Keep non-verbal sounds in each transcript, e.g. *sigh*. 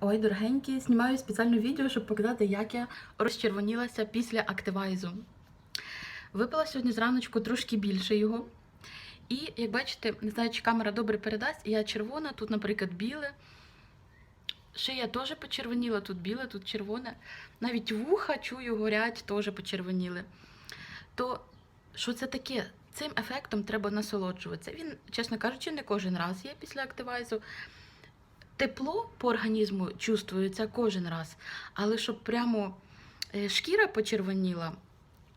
Ой, дорогенькі, знімаю спеціальне відео, щоб показати, як я розчервонілася після активайзу. Випила сьогодні зраночку трошки більше його. І, як бачите, не знаю, чи камера добре передасть, я червона, тут, наприклад, біле. Шия теж почервоніла, тут біле, тут червоне. Навіть вуха, чую, горять, теж почервоніли. То що це таке? Цим ефектом треба насолоджуватися. Він, чесно кажучи, не кожен раз є після активайзу. Тепло по організму чувствується кожен раз, але щоб прямо е, шкіра почервоніла,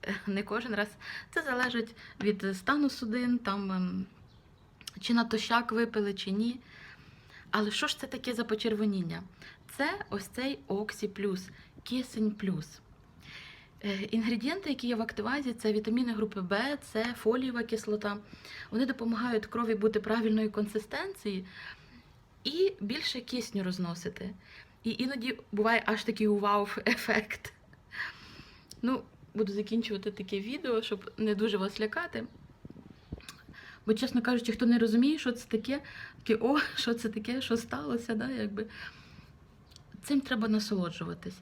е, не кожен раз. Це залежить від стану судин, там, ем, чи натощак випили, чи ні. Але що ж це таке за почервоніння? Це ось цей Оксі Плюс, кисень плюс. Е, Інгредієнти, які є в активазі, це вітаміни групи В, С, фолієва кислота. Вони допомагають крові бути правильної консистенції і більше кисню розносити. І іноді буває аж такий вау-ефект. Ну, буду закінчувати таке відео, щоб не дуже вас лякати. Бо, чесно кажучи, хто не розуміє, що це таке, таке, о, що це таке, що сталося, да, якби. цим треба насолоджуватись.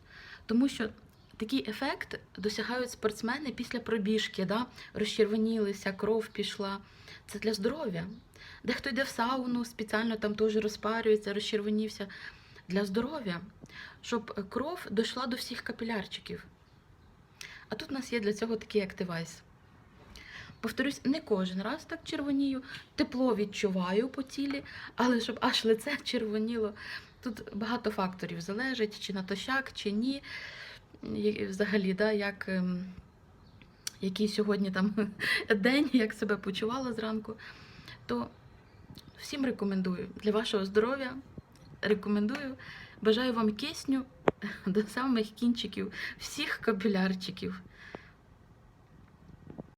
Тому що такий ефект досягають спортсмени після пробіжки, да? розчервонілися, кров пішла. Це для здоров'я. Дехто йде в сауну, спеціально там теж розпарюється, розчервонівся. Для здоров'я, щоб кров дійшла до всіх капілярчиків. А тут у нас є для цього такий активайз. Повторюсь, не кожен раз так червонію, тепло відчуваю по тілі, але щоб аж лице червоніло. Тут багато факторів залежить, чи натощак, чи ні. Взагалі, да, як, ем, який сьогодні там *laughs* день, як себе почувала зранку. То всім рекомендую для вашого здоров'я. Рекомендую. Бажаю вам кисню *laughs* до самих кінчиків всіх капілярчиків.